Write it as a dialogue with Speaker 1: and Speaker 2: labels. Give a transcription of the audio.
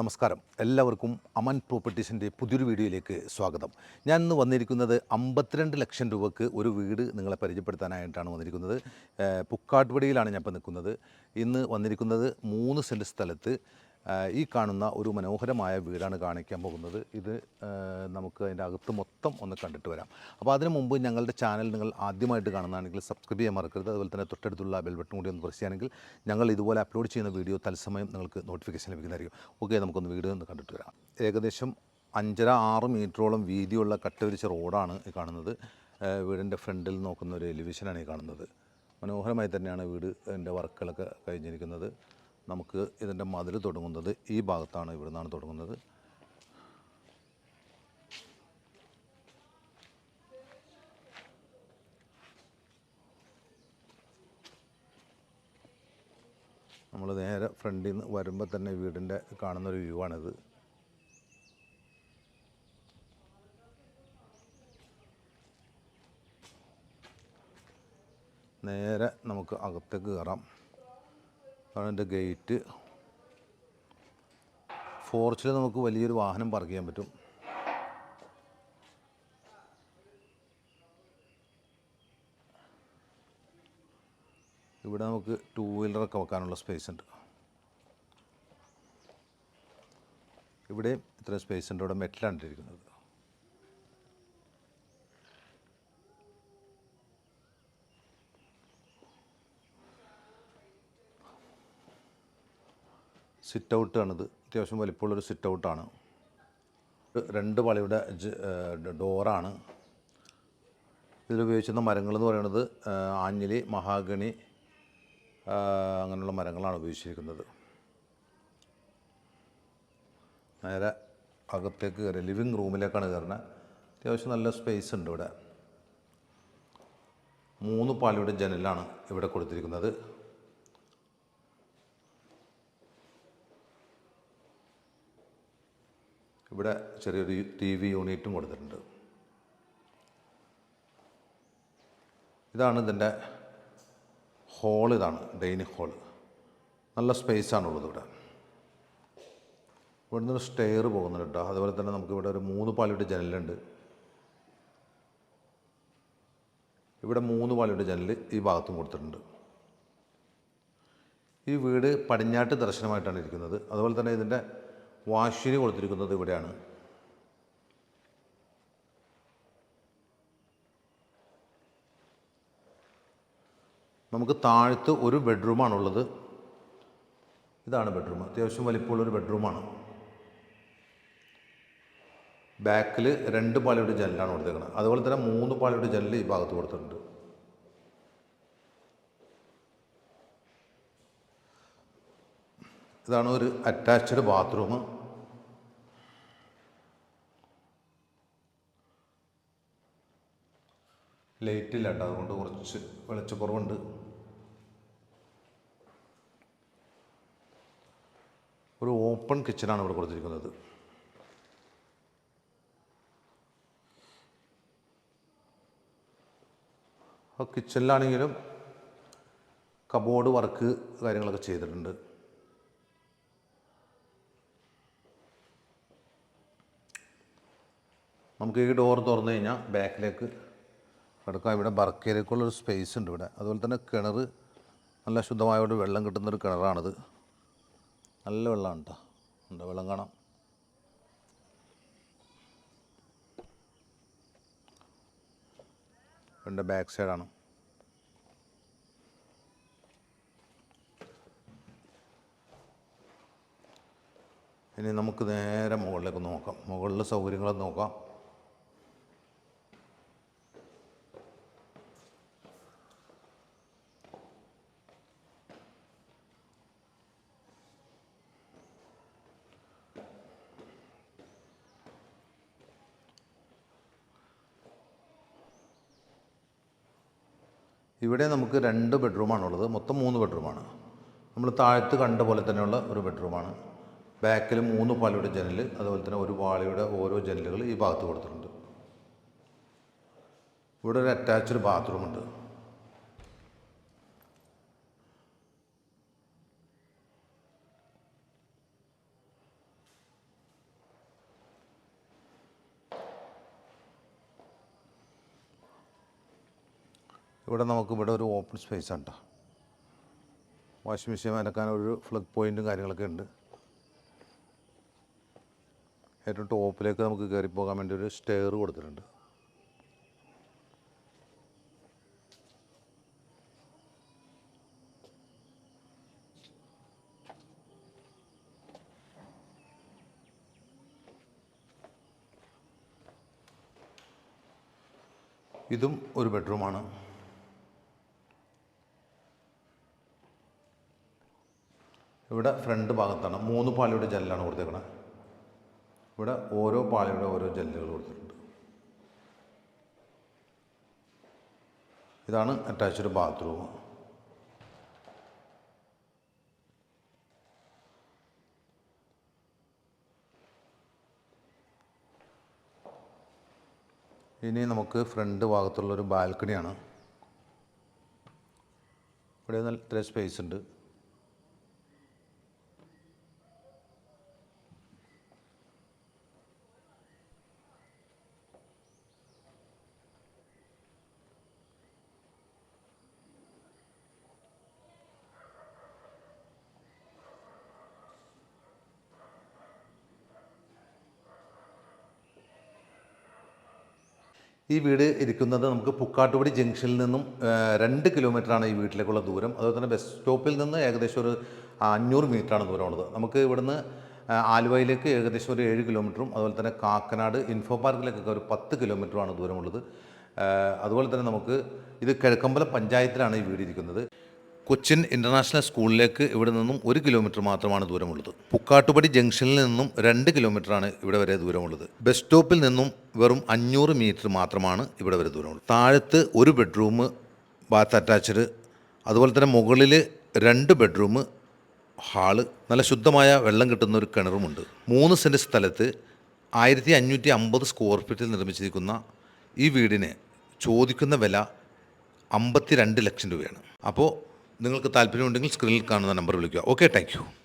Speaker 1: നമസ്കാരം. എല്ലാവർക്കും അമൻ പ്രോപ്പർട്ടീസിന്റെ പുതിയൊരു വീഡിയോയിലേക്ക് സ്വാഗതം. ഞാൻ ഇന്ന് വന്നിരിക്കുന്നത് അമ്പത്തിരണ്ട് ലക്ഷം രൂപക്ക് ഒരു വീട് നിങ്ങളെ പരിചയപ്പെടുത്താനായിട്ടാണ് വന്നിരിക്കുന്നത്. പുക്കാട്ടുപടിയിലാണ് ഞാൻ ഇപ്പോൾ നിൽക്കുന്നത്. ഇന്ന് വന്നിരിക്കുന്നത് മൂന്ന് സെന്റ് സ്ഥലത്ത് ഈ കാണുന്ന ഒരു മനോഹരമായ വീടാണ് കാണിക്കാൻ പോകുന്നത്. ഇത് നമുക്ക് അതിന്റെ അകത്ത് മൊത്തം ഒന്ന് കണ്ടിട്ട് വരാം. അപ്പോൾ അതിനു മുമ്പ് ഞങ്ങളുടെ ചാനൽ നിങ്ങൾ ആദ്യമായിട്ട് കാണുന്നതാണെങ്കിൽ സബ്സ്ക്രൈബ് ചെയ്യാൻ മറക്കരുത്. അതുപോലെ തന്നെ തൊട്ടടുത്തുള്ള ബെൽ ബട്ടൺ കൂടി ഒന്ന് പ്രസ് ചെയ്യുകയാണെങ്കിൽ ഞങ്ങൾ ഇതുപോലെ അപ്ലോഡ് ചെയ്യുന്ന വീഡിയോ തത്സമയം നിങ്ങൾക്ക് നോട്ടിഫിക്കേഷൻ ലഭിക്കുന്നതായിരിക്കും. ഓക്കെ നമുക്കൊന്ന് വീഡിയോ ഒന്ന് കണ്ടിട്ട് വരാം. ഏകദേശം അഞ്ചര ആറ് മീറ്ററോളം വീതിയുള്ള കട്ടവിരിച്ച റോഡാണ് ഈ കാണുന്നത്. വീടിന്റെ ഫ്രണ്ടിൽ നോക്കുന്ന ഒരു എലിവേഷനാണ് ഈ കാണുന്നത്. മനോഹരമായി തന്നെയാണ് വീട് എന്റെ വർക്കുകളൊക്കെ കഴിഞ്ഞിരിക്കുന്നത്. നമുക്ക് ഇതിന്റെ മതിൽ തുടങ്ങുന്നത് ഈ ഭാഗത്താണ് ഇവിടെ നിന്നാണ് തുടങ്ങുന്നത്. നമ്മൾ നേരെ ഫ്രണ്ടിൽ നിന്ന് വരുമ്പോൾ തന്നെ വീടിന്റെ കാണുന്നൊരു വ്യൂ ആണിത് നേരെ നമുക്ക് അകത്തേക്ക് കയറാം. അതാണ് എന്റെ ഗേറ്റ്. ഫോർച്ചിൽ നമുക്ക് വലിയൊരു വാഹനം പാർക്ക് ചെയ്യാൻ പറ്റും. ഇവിടെ നമുക്ക് ടൂ വീലറൊക്കെ വെക്കാനുള്ള സ്പേസ് ഉണ്ട്. ഇവിടെയും ഇത്രയും സ്പേസ് ഉണ്ട്. ഇവിടെ മെറ്റലാണ് ഇട്ടിരിക്കുന്നത്. സിറ്റ് ഔട്ടാണിത് അത്യാവശ്യം വലിപ്പമുള്ളൊരു സിറ്റ് ഔട്ടാണ് രണ്ട് വളയുടെ ഡോറാണ്. ഇതിലുപയോഗിച്ചിരുന്ന മരങ്ങൾ എന്ന് പറയുന്നത് ആഞ്ഞിലി മഹാഗണി അങ്ങനെയുള്ള മരങ്ങളാണ് ഉപയോഗിച്ചിരിക്കുന്നത്. നേരെ അകത്തേക്ക് കയറി ലിവിങ് റൂമിലേക്കാണ് കയറുന്നത്. അത്യാവശ്യം നല്ല സ്പേസ് ഉണ്ട് ഇവിടെ. മൂന്ന് പാളിയുടെ ജനലാണ് ഇവിടെ കൊടുത്തിരിക്കുന്നത്. ഇവിടെ ചെറിയൊരു ടി വി യൂണിറ്റും കൊടുത്തിട്ടുണ്ട്. ഇതാണ് ഇതിന്റെ ഹോൾ ഇതാണ് ഡൈനിങ് ഹോൾ നല്ല സ്പേസാണുള്ളത് ഇവിടെ. ഇവിടെ നിന്ന് സ്റ്റെയർ പോകുന്നുണ്ട് കേട്ടോ. അതുപോലെ തന്നെ നമുക്ക് ഇവിടെ ഒരു മൂന്ന് പാളിയുടെ ജനലുണ്ട് ഇവിടെ മൂന്ന് പാളിയുടെ ജനൽ ഈ ഭാഗത്തും കൊടുത്തിട്ടുണ്ട്. ഈ വീട് പടിഞ്ഞാട്ട് ദർശനമായിട്ടാണ് ഇരിക്കുന്നത്. അതുപോലെ തന്നെ ഇതിന്റെ വാഷിന് കൊടുത്തിരിക്കുന്നത് ഇവിടെയാണ്. നമുക്ക് താഴത്ത് ഒരു ബെഡ്റൂമാണുള്ളത്. ഇതാണ് ബെഡ്റൂം. അത്യാവശ്യം വലിപ്പമുള്ളൊരു ബെഡ്റൂമാണ്. ബാക്കിൽ രണ്ട് പാളിയുടെ ജനലാണ് കൊടുത്തേക്കുന്നത് അതുപോലെ തന്നെ മൂന്ന് പാളിയുടെ ജനൽ ഈ ഭാഗത്ത് കൊടുത്തിട്ടുണ്ട്. ഇതാണ് ഒരു അറ്റാച്ച്ഡ് ബാത്റൂം. ലൈറ്റ് ഇല്ല കേട്ടോ അതുകൊണ്ട് കുറച്ച് വെളിച്ചക്കുറവുണ്ട്. ഒരു ഓപ്പൺ കിച്ചണാണ് ഇവിടെ കൊടുത്തിരിക്കുന്നത്. ആ കിച്ചണിലാണെങ്കിലും കബോർഡ് വർക്ക് കാര്യങ്ങളൊക്കെ ചെയ്തിട്ടുണ്ട്. നമുക്ക് ഈ ഡോർ തുറന്നു കഴിഞ്ഞാൽ ബാക്കിലേക്ക് കിടക്കാം ഇവിടെ ബർക്കയിലേക്കുള്ളൊരു സ്പേസ് ഉണ്ട് ഇവിടെ. അതുപോലെ തന്നെ കിണർ നല്ല ശുദ്ധമായോട് വെള്ളം കിട്ടുന്നൊരു കിണറാണിത്. നല്ല വെള്ളമാണ് കേട്ടോ ഉണ്ട് വെള്ളം കാണാം. എന്റെ ബാക്ക് സൈഡാണ്. ഇനി നമുക്ക് നേരെ മുകളിലേക്ക് നോക്കാം. മുകളിലെ സൗകര്യങ്ങളൊക്കെ നോക്കാം. ഇവിടെ നമുക്ക് രണ്ട് ബെഡ്റൂമാണുള്ളത്. മൊത്തം മൂന്ന് ബെഡ്റൂമാണ്. നമ്മൾ താഴത്ത് കണ്ട പോലെ തന്നെയുള്ള ഒരു ബെഡ്റൂമാണ്. ബാക്കിൽ മൂന്ന് പാളിയുടെ ജനൽ അതുപോലെ തന്നെ ഒരു പാളിയുടെ ഓരോ ജനലുകൾ ഈ ഭാഗത്ത് കൊടുത്തിട്ടുണ്ട്. ഇവിടെ ഒരു അറ്റാച്ച്ഡ് ബാത്റൂമുണ്ട് ഇവിടെ നമുക്ക് ഇവിടെ ഒരു ഓപ്പൺ സ്പേസ് ആണ് കേട്ടോ വാഷിംഗ് മെഷീൻ അനക്കാൻ ഒരു ഫ്ലഗ് പോയിന്റും കാര്യങ്ങളൊക്കെ ഉണ്ട്. ഏറ്റവും ടോപ്പിലേക്ക് നമുക്ക് കയറി പോകാൻ വേണ്ടി ഒരു സ്റ്റെയർ കൊടുത്തിട്ടുണ്ട്. ഇതും ഒരു ബെഡ്റൂമാണ് ഇവിടെ ഫ്രണ്ട് ഭാഗത്താണ്. മൂന്ന് പാളിയുടെ ജെല്ലാണ് കൊടുത്തേക്കണത് ഇവിടെ ഓരോ പാളിയുടെ ഓരോ ജെല്ലുകൾ കൊടുത്തിട്ടുണ്ട്. ഇതാണ് അറ്റാച്ച്ഡ് ബാത്റൂം. ഇനി നമുക്ക് ഫ്രണ്ട് ഭാഗത്തുള്ളൊരു ബാൽക്കണിയാണ്. ഇവിടെ നല്ല ഇത്ര സ്പേസ് ഉണ്ട്. ഈ വീട് ഇരിക്കുന്നത് നമുക്ക് പുക്കാട്ടുപടി ജംഗ്ഷനിൽ നിന്നും രണ്ട് കിലോമീറ്ററാണ് ഈ വീട്ടിലേക്കുള്ള ദൂരം. അതുപോലെ തന്നെ ബസ് സ്റ്റോപ്പിൽ നിന്ന് ഏകദേശം ഒരു അഞ്ഞൂറ് മീറ്ററാണ് ദൂരമുള്ളത്. നമുക്ക് ഇവിടുന്ന് ആലുവയിലേക്ക് ഏകദേശം ഒരു ഏഴ് കിലോമീറ്ററും അതുപോലെ തന്നെ കാക്കനാട് ഇൻഫോ പാർക്കിലേക്കൊക്കെ ഒരു പത്ത് കിലോമീറ്ററുമാണ് ദൂരമുള്ളത്. അതുപോലെ തന്നെ നമുക്ക് ഇത് കിഴക്കമ്പലം പഞ്ചായത്തിലാണ് ഈ വീട് ഇരിക്കുന്നത്. കൊച്ചിൻ ഇന്റർനാഷണൽ സ്കൂളിലേക്ക് ഇവിടെ നിന്നും ഒരു കിലോമീറ്റർ മാത്രമാണ് ദൂരമുള്ളത്. പുക്കാട്ടുപടി ജംഗ്ഷനിൽ നിന്നും രണ്ട് കിലോമീറ്ററാണ് ഇവിടെ വരെ ദൂരമുള്ളത്. ബസ് സ്റ്റോപ്പിൽ നിന്നും വെറും അഞ്ഞൂറ് മീറ്റർ മാത്രമാണ് ഇവിടെ വരെ ദൂരമുള്ളത്. താഴത്ത് ഒരു ബെഡ്റൂം ബാത്ത് അറ്റാച്ച്ഡ് അതുപോലെ തന്നെ മുകളിൽ രണ്ട് ബെഡ്റൂം ഹാൾ നല്ല ശുദ്ധമായ വെള്ളം കിട്ടുന്ന ഒരു കിണറുമുണ്ട്. മൂന്ന് സെന്റ് സ്ഥലത്ത് ആയിരത്തി അഞ്ഞൂറ്റി അമ്പത് സ്ക്വയർ ഫീറ്റിൽ നിർമ്മിച്ചിരിക്കുന്ന ഈ വീടിന് ചോദിക്കുന്ന വില അമ്പത്തി രണ്ട് ലക്ഷം രൂപയാണ്. അപ്പോൾ നിങ്ങൾക്ക് താല്പര്യമുണ്ടെങ്കിൽ സ്ക്രീനിൽ കാണുന്ന നമ്പർ വിളിക്കുക. Okay thank